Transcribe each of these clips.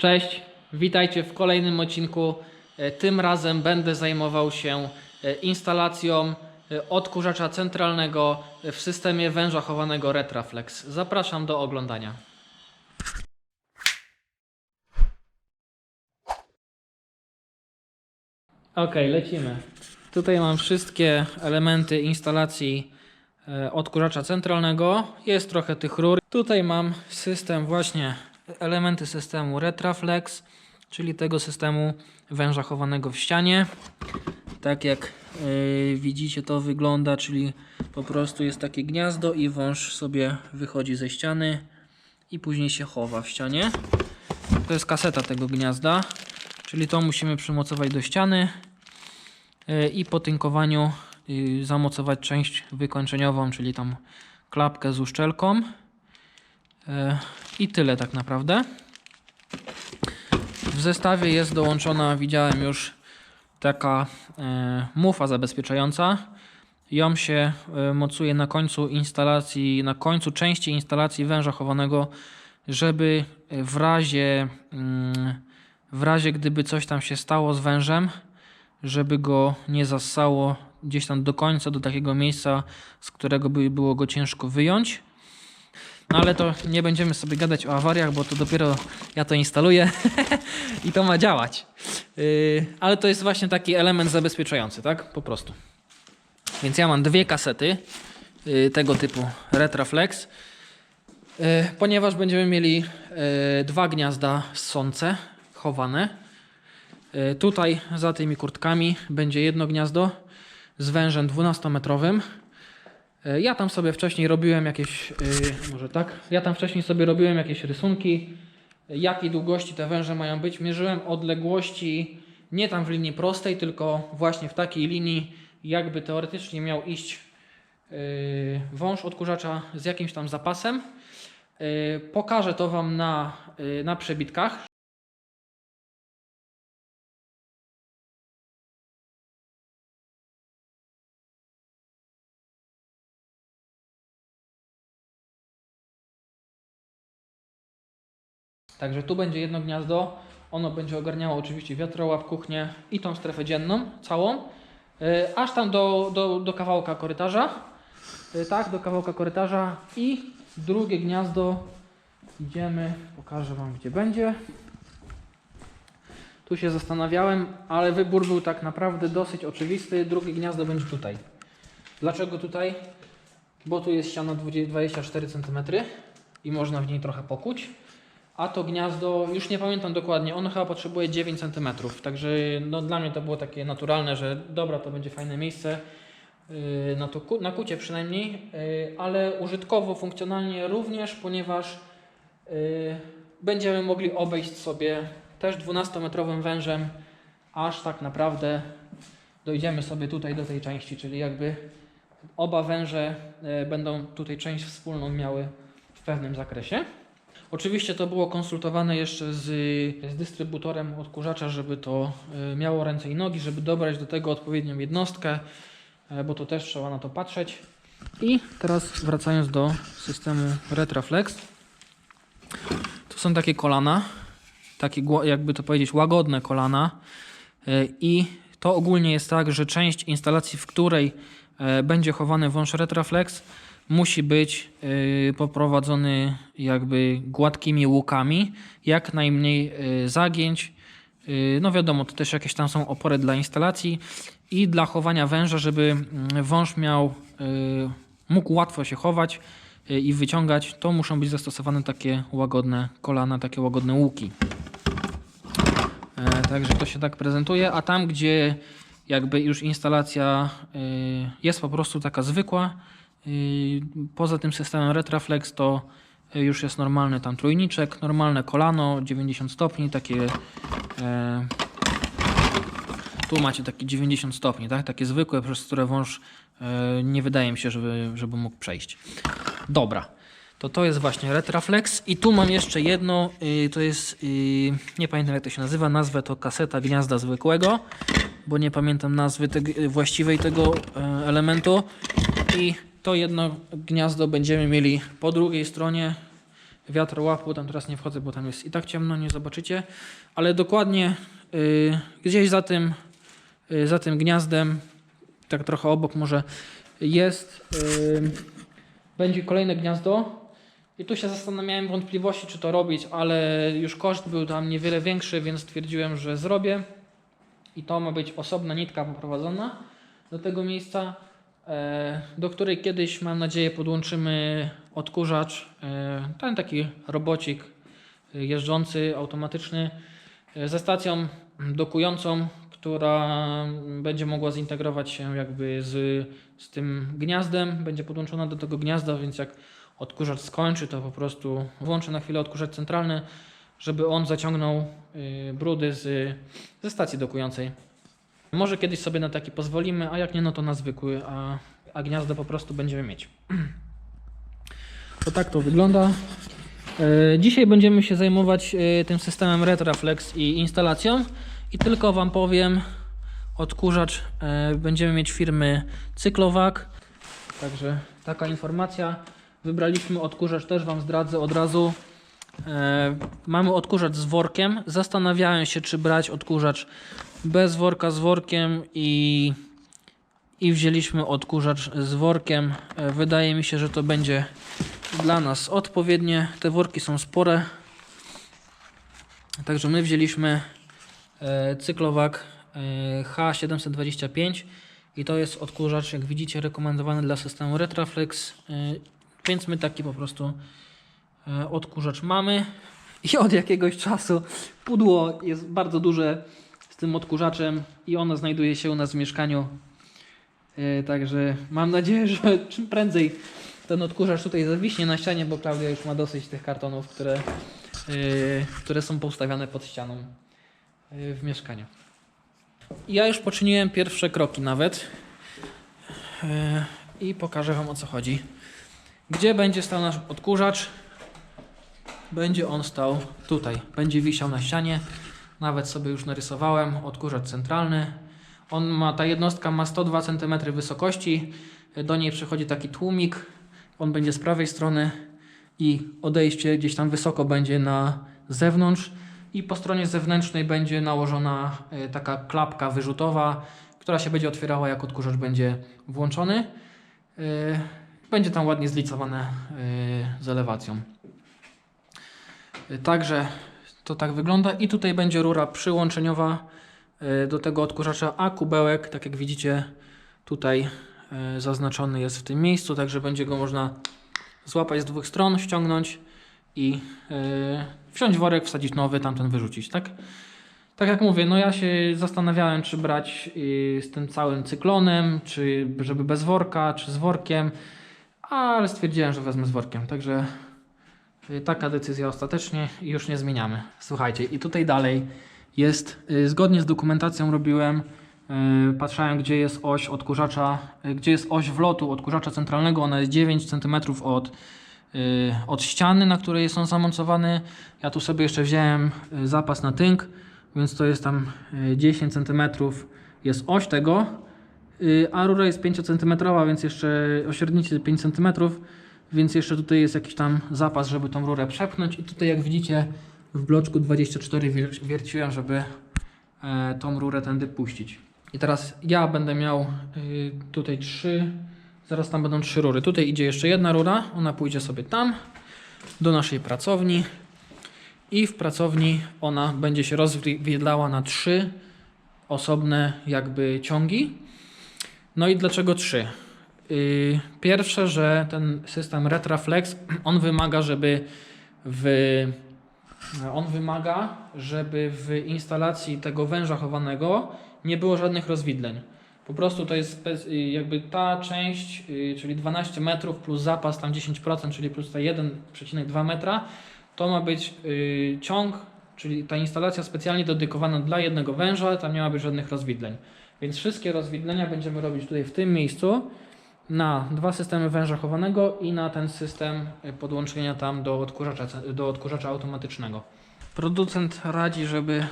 Cześć, witajcie w kolejnym odcinku. E, Tym razem będę zajmował się e, instalacją e, odkurzacza centralnego w systemie węża chowanego Retraflex. Zapraszam do oglądania. Ok, lecimy. Tutaj mam wszystkie elementy instalacji odkurzacza centralnego. Jest trochę tych rur. Tutaj mam system właśnie, elementy systemu Retraflex, czyli tego systemu węża chowanego w ścianie. Tak jak e, widzicie to wygląda, czyli po prostu jest takie gniazdo i wąż sobie wychodzi ze ściany i później się chowa w ścianie. To jest kaseta tego gniazda, czyli to musimy przymocować do ściany e, i po tynkowaniu y, zamocować część wykończeniową, czyli tam klapkę z uszczelką. I tyle tak naprawdę. W zestawie jest dołączona, widziałem już, taka e, mufa zabezpieczająca. Ją się e, mocuje na końcu instalacji, na końcu części instalacji węża chowanego, żeby w razie, mm, w razie gdyby coś tam się stało z wężem, żeby go nie zassało gdzieś tam do końca, do takiego miejsca, z którego by było go ciężko wyjąć. No ale to nie będziemy sobie gadać o awariach, bo to dopiero ja to instaluję i to ma działać. Yy, ale to jest właśnie taki element zabezpieczający, tak? Po prostu. Więc ja mam dwie kasety yy, tego typu Retraflex. Yy, ponieważ będziemy mieli yy, dwa gniazda ssące chowane. Yy, tutaj za tymi kurtkami będzie jedno gniazdo z wężem 12-metrowym. E, Ja tam sobie wcześniej robiłem jakieś, yy, może tak, ja tam wcześniej sobie robiłem jakieś rysunki, y, jakiej długości te węże mają być. Mierzyłem odległości nie tam w linii prostej, tylko właśnie w takiej linii, jakby teoretycznie miał iść wąż odkurzacza z jakimś tam zapasem. Pokażę to Wam na, na przebitkach. Także tu będzie jedno gniazdo. Ono będzie ogarniało oczywiście wiatrołap, kuchnię i tą strefę dzienną całą. Yy, aż tam do, do, do kawałka korytarza. Yy, tak, do kawałka korytarza. I drugie gniazdo idziemy, pokażę Wam gdzie będzie. Tu się zastanawiałem, ale wybór był tak naprawdę dosyć oczywisty. Drugie gniazdo będzie tutaj. Dlaczego tutaj? Bo tu jest ściana 20 24 cm i można w niej trochę pokuć. A to gniazdo, już nie pamiętam dokładnie, ono chyba potrzebuje 9 cm. Także no, dla mnie to było takie naturalne, że dobra, to będzie fajne miejsce yy, na, to, na kucie przynajmniej, yy, ale użytkowo, funkcjonalnie również, ponieważ yy, będziemy mogli obejść sobie też 12-metrowym wężem, aż tak naprawdę dojdziemy sobie tutaj do tej części, czyli jakby oba węże będą tutaj część wspólną miały w pewnym zakresie. Oczywiście to było konsultowane jeszcze z, z dystrybutorem odkurzacza, żeby to y, miało ręce i nogi, żeby dobrać do tego odpowiednią jednostkę, e, bo to też trzeba na to patrzeć. I teraz wracając do systemu Retraflex. Tu są takie kolana, takie jakby to powiedzieć łagodne kolana e, i to ogólnie jest tak, że część instalacji, w której e, będzie chowany wąż Retraflex, musi być y, poprowadzony jakby gładkimi łukami, jak najmniej y, zagięć. Y, no wiadomo, to też jakieś tam są opory dla instalacji i dla chowania węża, żeby mm, wąż miał, mógł łatwo się chować i wyciągać, to muszą być zastosowane takie łagodne kolana, takie łagodne łuki. E, Także to się tak prezentuje, a tam gdzie jakby już instalacja jest po prostu taka zwykła, poza tym systemem Retraflex to y, już jest normalny tam trójniczek, normalne kolano 90 stopni, takie e, tu macie takie 90 stopni, tak? takie zwykłe, przez które wąż e, nie wydaje mi się, żeby, żeby mógł przejść. Dobra, to to jest właśnie Retraflex i tu mam jeszcze jedno, to jest, nie pamiętam jak to się nazywa, nazwę to kaseta gniazda zwykłego, bo nie pamiętam nazwy teg- właściwej tego e, elementu i to jedno gniazdo będziemy mieli po drugiej stronie. Wiatrołapu, tam teraz nie wchodzę, bo tam jest i tak ciemno, nie zobaczycie, ale dokładnie y, gdzieś za tym, y, za tym gniazdem, tak trochę obok może jest, y, będzie kolejne gniazdo. I tu się zastanawiałem wątpliwości, czy to robić, ale już koszt był tam niewiele większy, więc stwierdziłem, że zrobię. I to ma być osobna nitka poprowadzona do tego miejsca, do której kiedyś, mam nadzieję, podłączymy odkurzacz. e, Ten taki robocik e, jeżdżący, automatyczny, e, ze stacją dokującą, która będzie mogła zintegrować się jakby z, z tym gniazdem. Będzie podłączona do tego gniazda, więc jak odkurzacz skończy, to po prostu włączę na chwilę odkurzacz centralny, żeby on zaciągnął brudy z, ze stacji dokującej. Może kiedyś sobie na taki pozwolimy, a jak nie, no to na zwykły, a, a gniazdo po prostu będziemy mieć. To tak to wygląda. E, Dzisiaj będziemy się zajmować e, tym systemem Retraflex i instalacją. I tylko Wam powiem, odkurzacz e, będziemy mieć firmy Cyklowak. Także taka informacja. Wybraliśmy odkurzacz, też Wam zdradzę od razu. E, mamy odkurzacz z workiem. Zastanawiałem się, czy brać odkurzacz bez worka z workiem i, i wzięliśmy odkurzacz z workiem. E, wydaje mi się, że to będzie dla nas odpowiednie. Te worki są spore. Także my wzięliśmy e, cyklowak e, H725 i to jest odkurzacz, jak widzicie, rekomendowany dla systemu Retraflex. Więc my taki po prostu odkurzacz mamy. I od jakiegoś czasu pudło jest bardzo duże z tym odkurzaczem i ono znajduje się u nas w mieszkaniu. E, Także mam nadzieję, że czym prędzej ten odkurzacz tutaj zawiśnie na ścianie, bo Klaudia już ma dosyć tych kartonów, które, e, które są poustawiane pod ścianą e, w mieszkaniu. Ja już poczyniłem pierwsze kroki nawet e, i pokażę Wam o co chodzi. Gdzie będzie stał nasz odkurzacz? Będzie on stał tutaj. Będzie wisiał na ścianie. Nawet sobie już narysowałem odkurzacz centralny. On ma, ta jednostka ma 102 cm wysokości. Do niej przychodzi taki tłumik. On będzie z prawej strony i odejście gdzieś tam wysoko będzie na zewnątrz. I po stronie zewnętrznej będzie nałożona e, taka klapka wyrzutowa, która się będzie otwierała jak odkurzacz będzie włączony. E, Będzie tam ładnie zlicowane e, z elewacją. Także to tak wygląda. I tutaj będzie rura przyłączeniowa e, do tego odkurzacza, a kubełek, tak jak widzicie, tutaj e, zaznaczony jest w tym miejscu, także będzie go można złapać z dwóch stron, ściągnąć i e, wziąć worek, wsadzić nowy, tamten wyrzucić, tak? Tak jak mówię, no ja się zastanawiałem, czy brać z tym całym cyklonem, czy żeby bez worka, czy z workiem, ale stwierdziłem, że wezmę z workiem, także taka decyzja ostatecznie i już nie zmieniamy. Słuchajcie, i tutaj dalej jest, y, zgodnie z dokumentacją robiłem, y, patrzałem gdzie jest oś odkurzacza, y, gdzie jest oś wlotu odkurzacza centralnego, ona jest 9 cm od, od ściany, na której są zamontowany. Ja tu sobie jeszcze wziąłem zapas na tynk, więc to jest tam y, 10 cm jest oś tego, a rura jest 5 cm, więc jeszcze o średnicy 5 cm, więc jeszcze tutaj jest jakiś tam zapas, żeby tą rurę przepchnąć i tutaj jak widzicie w bloczku 24 wier- wierciłem, żeby e, tą rurę tędy puścić. I teraz ja będę miał y, tutaj trzy, zaraz tam będą trzy rury. Tutaj idzie jeszcze jedna rura, ona pójdzie sobie tam do naszej pracowni i w pracowni ona będzie się rozwiedlała na trzy osobne jakby ciągi. No i dlaczego trzy? Yy, Pierwsze, że ten system Retraflex, on wymaga, żeby w, on wymaga, żeby w instalacji tego węża chowanego nie było żadnych rozwidleń. Po prostu to jest y, jakby ta część, y, czyli 12 metrów plus zapas tam 10%, czyli plus ta 1,2 metra, to ma być y, ciąg, czyli ta instalacja specjalnie dedykowana dla jednego węża, tam nie ma być żadnych rozwidleń. Więc wszystkie rozwidlenia będziemy robić tutaj w tym miejscu na dwa systemy węża chowanego i na ten system y, podłączenia tam do odkurzacza, do odkurzacza automatycznego. Producent radzi, żeby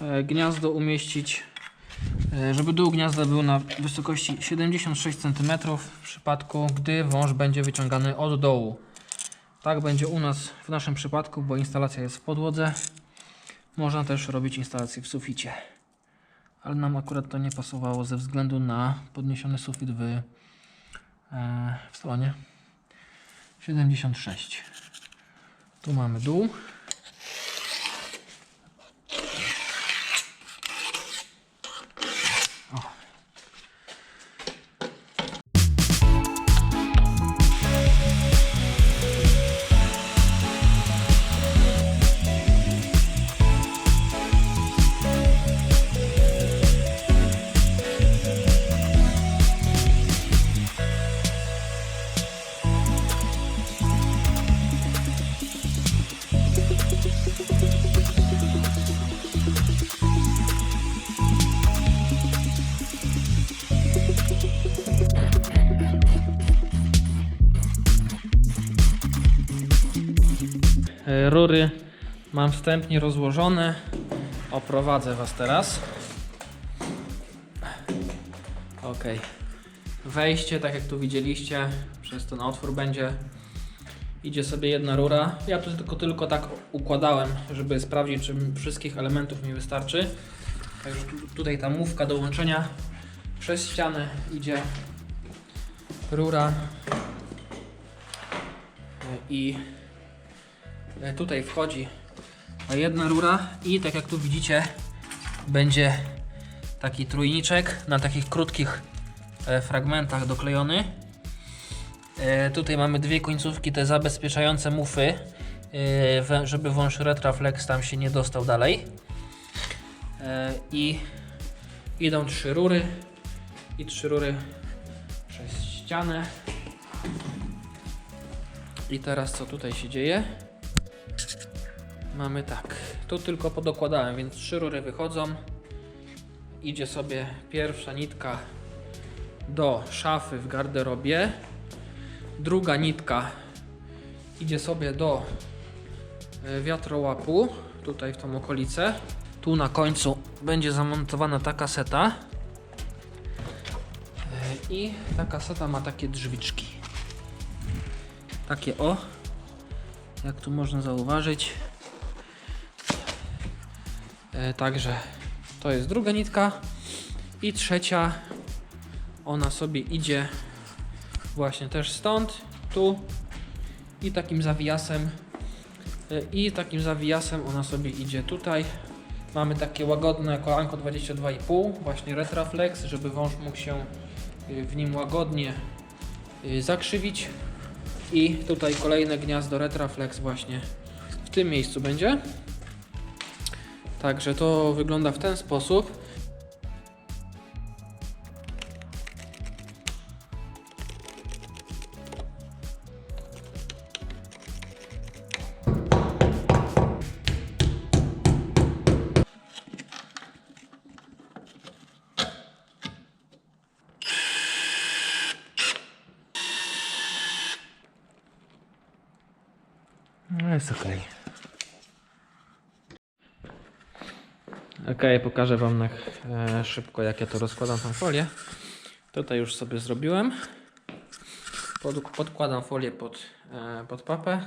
e, gniazdo umieścić, e, żeby dół gniazda był na wysokości 76 cm w przypadku, gdy wąż będzie wyciągany od dołu. Tak będzie u nas w naszym przypadku, bo instalacja jest w podłodze. Można też robić instalację w suficie. Ale nam akurat to nie pasowało ze względu na podniesiony sufit w, e, w stronie 76. Tu mamy dół. Wstępnie rozłożone. Oprowadzę Was teraz. Ok. Wejście, tak jak tu widzieliście, przez ten otwór będzie. Idzie sobie jedna rura. Ja tu tylko, tylko tak układałem, żeby sprawdzić, czy wszystkich elementów mi wystarczy. Także tu, tutaj ta mówka do łączenia przez ścianę idzie rura. E, I E, tutaj wchodzi jedna rura i tak jak tu widzicie będzie taki trójniczek na takich krótkich e, fragmentach doklejony. E, Tutaj mamy dwie końcówki, te zabezpieczające mufy, e, żeby wąż Retraflex tam się nie dostał dalej. I idą trzy rury i trzy rury przez ścianę. I teraz co tutaj się dzieje? Mamy tak, tu tylko podokładałem, więc trzy rury wychodzą. Idzie sobie pierwsza nitka do szafy w garderobie. Druga nitka idzie sobie do e, wiatrołapu, tutaj w tą okolicę. Tu na końcu będzie zamontowana ta kaseta. E, I ta kaseta ma takie drzwiczki. Takie o, jak tu można zauważyć. E, Także to jest druga nitka i trzecia ona sobie idzie właśnie też stąd, tu i takim zawijasem e, i takim zawijasem ona sobie idzie tutaj. Mamy takie łagodne kolanko 22,5 właśnie Retraflex, żeby wąż mógł się e, w nim łagodnie zakrzywić i tutaj kolejne gniazdo Retraflex właśnie w tym miejscu będzie. Także to wygląda w ten sposób. No jest okej. Ok, pokażę Wam na, e, szybko, jak ja to rozkładam tą folię. Tutaj już sobie zrobiłem. Pod, podkładam folię pod, e, pod papę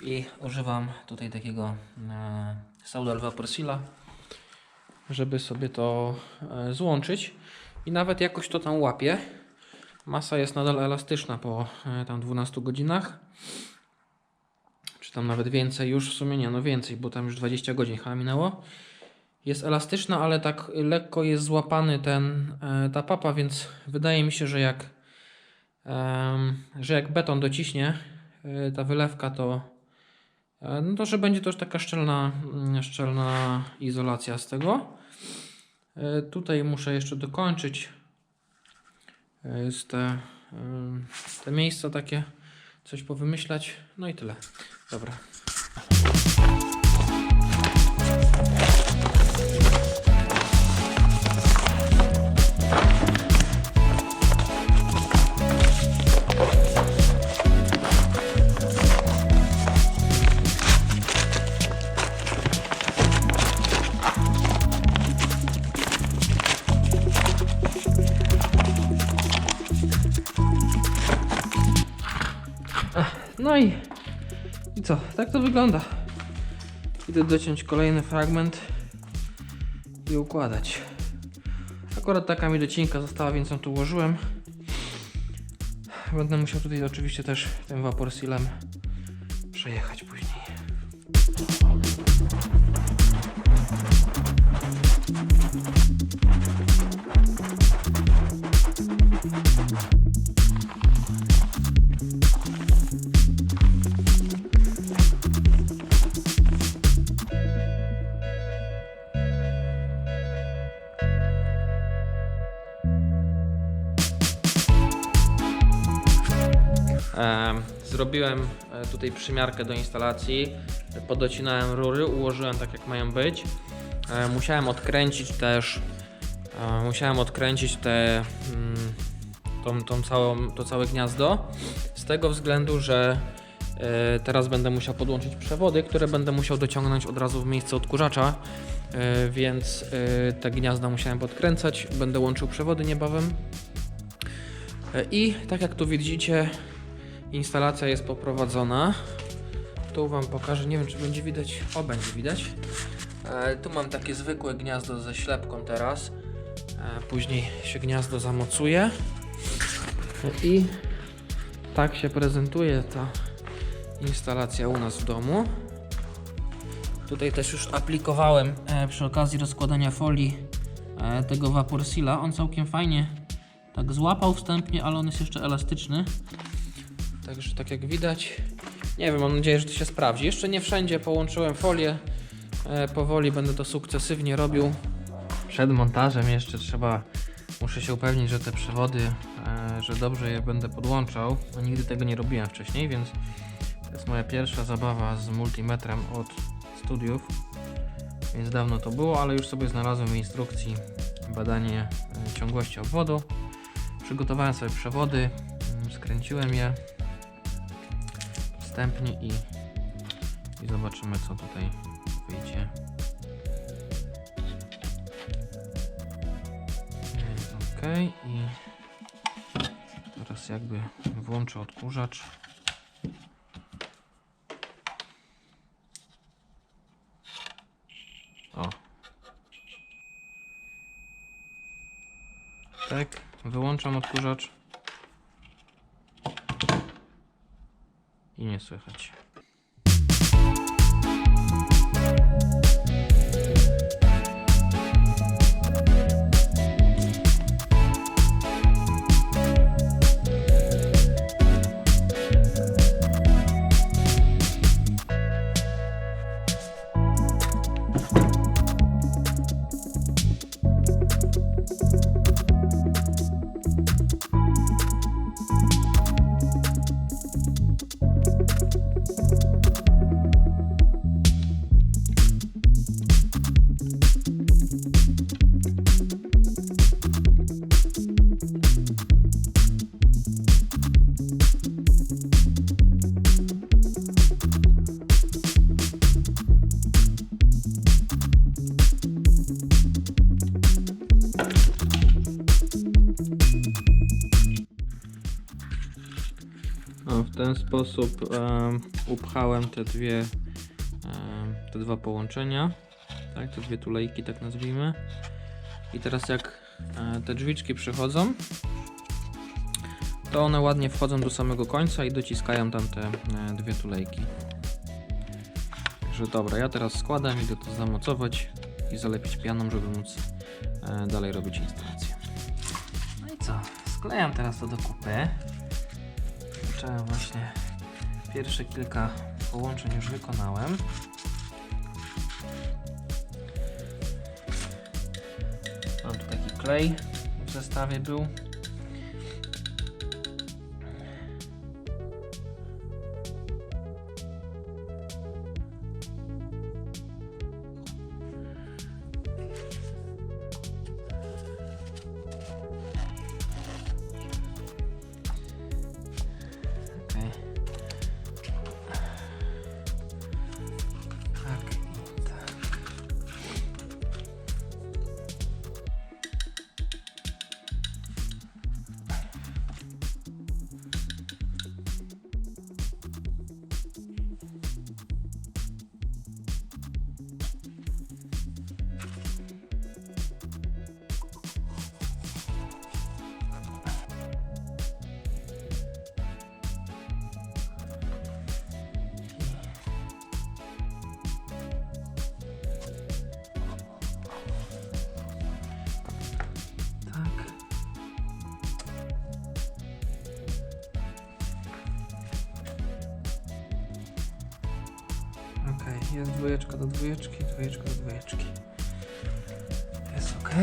i używam tutaj takiego e, Saudal Vapor żeby sobie to złączyć i nawet jakoś to tam łapie. Masa jest nadal elastyczna po tam 12 godzinach czy tam nawet więcej, już w sumie nie, no więcej, bo tam już 20 godzin chyba minęło. Jest elastyczna, ale tak lekko jest złapany ten, e, ta papa, więc wydaje mi się, że jak, że jak beton dociśnie e, ta wylewka, to, e, no to że będzie to już taka szczelna, mm, szczelna izolacja z tego. Tutaj muszę jeszcze dokończyć z te, te miejsca takie, coś powymyślać, no i tyle. Dobra. No i, i co? Tak to wygląda. Idę dociąć kolejny fragment i układać. Akurat taka mi docinka została, więc ją tu ułożyłem. Będę musiał tutaj oczywiście też tym vapor sealem przejechać później. Em, Zrobiłem e, tutaj przymiarkę do instalacji, podocinałem rury, ułożyłem tak jak mają być. E, Musiałem odkręcić też, e, musiałem odkręcić te, mm, tą, tą całą, to całe gniazdo z tego względu, że teraz będę musiał podłączyć przewody, które będę musiał dociągnąć od razu w miejsce odkurzacza, więc te gniazda musiałem podkręcać, będę łączył przewody niebawem. I tak jak tu widzicie, instalacja jest poprowadzona. Tu Wam pokażę, nie wiem czy będzie widać, o będzie widać. E, tu mam takie zwykłe gniazdo ze ślepką teraz. E, później się gniazdo zamocuje. I tak się prezentuje ta instalacja u nas w domu. Tutaj też już aplikowałem e, przy okazji rozkładania folii e, tego Vapor Seala. On całkiem fajnie tak złapał wstępnie, ale on jest jeszcze elastyczny. Także tak jak widać, nie wiem, mam nadzieję, że to się sprawdzi. Jeszcze nie wszędzie połączyłem folię. E, powoli będę to sukcesywnie robił. Przed montażem jeszcze trzeba, muszę się upewnić, że te przewody, e, że dobrze je będę podłączał. No, nigdy tego nie robiłem wcześniej, więc to jest moja pierwsza zabawa z multimetrem od studiów. Więc dawno to było, ale już sobie znalazłem w instrukcji badanie e, ciągłości obwodu. Przygotowałem sobie przewody, mm, skręciłem je wstępnie i, i zobaczymy co tutaj wyjdzie. Ok i teraz jakby włączę odkurzacz. O. Tak, wyłączam odkurzacz. I nie słychać. Sposób em, upchałem te dwie, te dwa połączenia, tak, te dwie tulejki, tak nazwijmy. I teraz jak e, te drzwiczki przychodzą, to one ładnie wchodzą do samego końca i dociskają tam te e, dwie tulejki. Także dobra, ja teraz składam, idę to zamocować i zalepić pianą, żeby móc e, dalej robić instalację. No i co? Sklejam teraz to do kupy. Zacząłem właśnie pierwsze kilka połączeń już wykonałem. Mam tu taki klej w zestawie był. Jest dwójeczka do dwójeczki, dwójeczka do dwójeczki. Jest ok.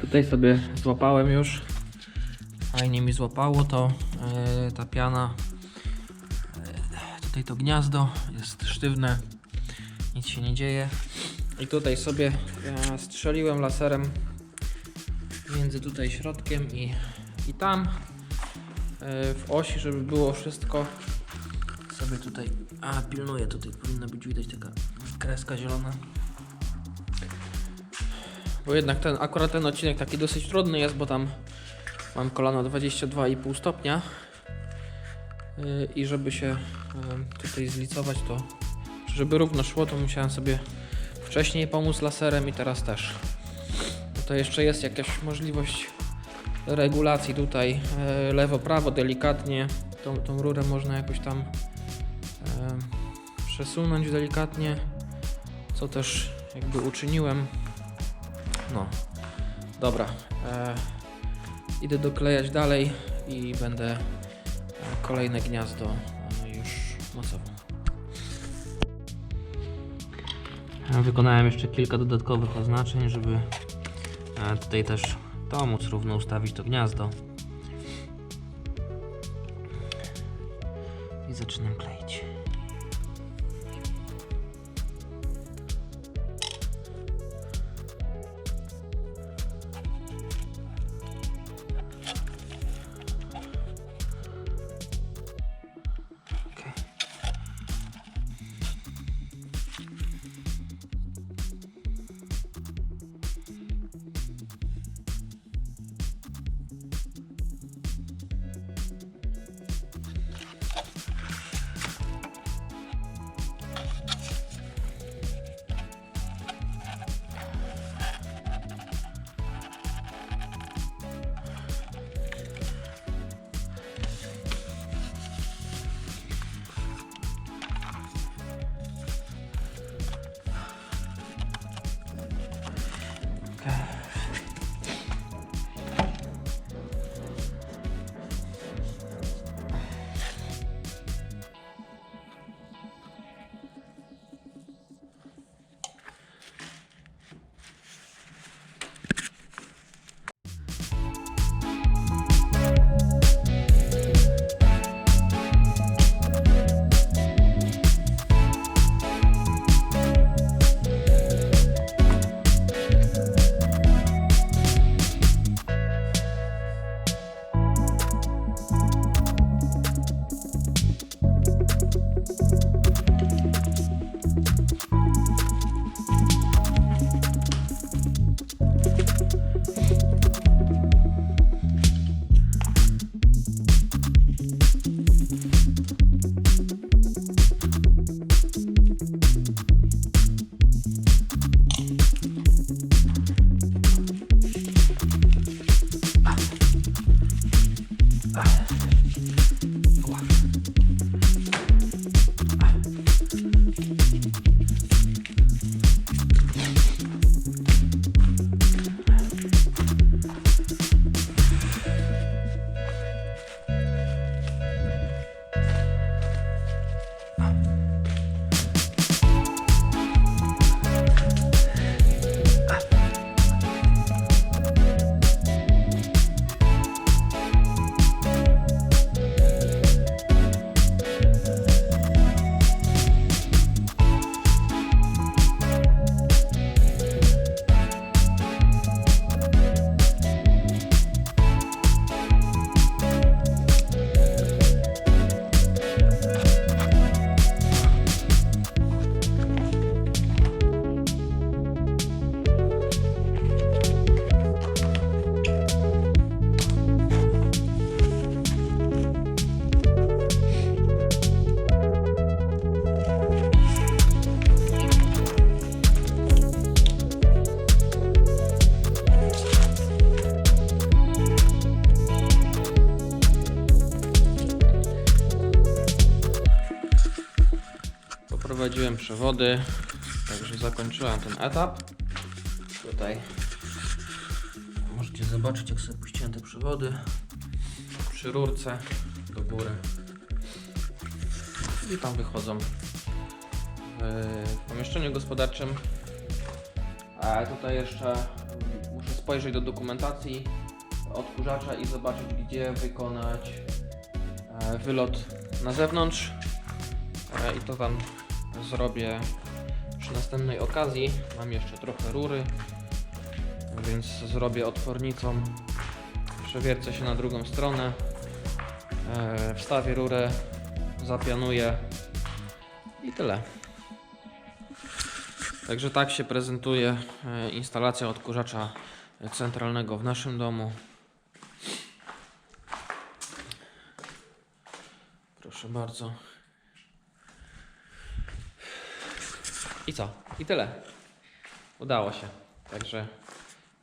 Tutaj sobie złapałem już. Fajnie mi złapało to. e, ta piana. E, tutaj to gniazdo jest sztywne. Nic się nie dzieje. I tutaj sobie e, strzeliłem laserem między tutaj środkiem i, i tam. E, w osi, żeby było wszystko. Sobie tutaj. A, pilnuję. Tutaj powinna być widać taka kreska zielona. Bo jednak ten, akurat ten odcinek taki dosyć trudny jest, bo tam mam kolano 22,5 stopnia. Yy, I żeby się yy, tutaj zlicować, to żeby równo szło, to musiałem sobie wcześniej pomóc laserem i teraz też. To jeszcze jest jakaś możliwość regulacji tutaj yy, lewo-prawo delikatnie. Tą, tą rurę można jakoś tam przesunąć delikatnie, co też jakby uczyniłem. No, dobra. E, idę doklejać dalej i będę e, kolejne gniazdo e, już mocował. Wykonałem jeszcze kilka dodatkowych oznaczeń, żeby e, tutaj też pomóc równo ustawić to gniazdo. I zaczynam kleić. Przewody, także zakończyłem ten etap. Tutaj możecie zobaczyć, jak sobie puściłem te przewody przy rurce do góry. I tam wychodzą w pomieszczeniu gospodarczym. A tutaj jeszcze muszę spojrzeć do dokumentacji odkurzacza i zobaczyć, gdzie wykonać e, wylot na zewnątrz. E, I to tam zrobię przy następnej okazji. Mam jeszcze trochę rury, więc zrobię otwornicą. Przewiercę się na drugą stronę. E, Wstawię rurę, zapianuję i tyle. Także tak się prezentuje e, instalacja odkurzacza centralnego w naszym domu. Proszę bardzo. I co? I tyle. Udało się. Także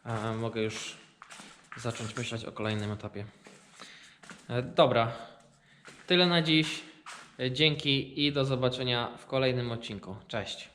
e, mogę już zacząć myśleć o kolejnym etapie. E, dobra. Tyle na dziś. E, Dzięki i do zobaczenia w kolejnym odcinku. Cześć.